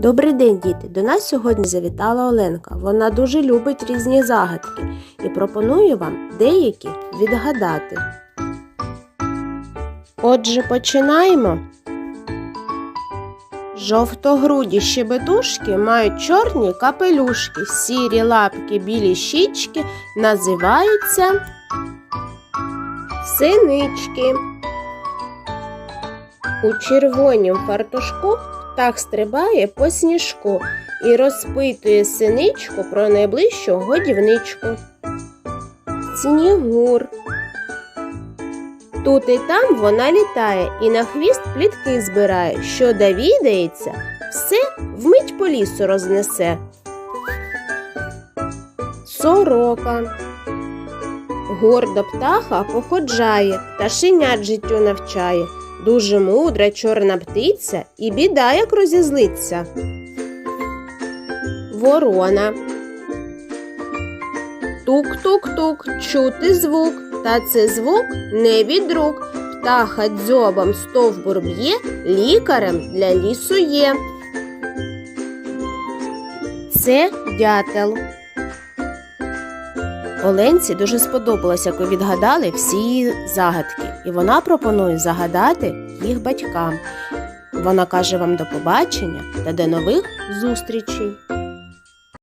Добрий день, діти! До нас сьогодні завітала Оленка. Вона дуже любить різні загадки і пропоную вам деякі відгадати. Отже, починаємо. Жовтогруді щебетушки мають чорні капелюшки, сірі лапки, білі щічки називаються синички. У червонім фартушку птах стрибає по сніжку і розпитує синичку про найближчу годівничку. Снігур. Тут і там вона літає і на хвіст плітки збирає. Що довідається, все вмить по лісу рознесе. Сорока. Гордо птаха походжає, пташенят життю навчає. Дуже мудра чорна птиця і біда, як розізлиться. Ворона. Тук-тук-тук, чути звук, та це звук не від рук. Птаха дзьобом стовбур б'є, лікарем для лісу є. Це дятел. Оленці дуже сподобалося, коли відгадали всі її загадки, і вона пропонує загадати їх батькам. Вона каже вам до побачення та до нових зустрічей.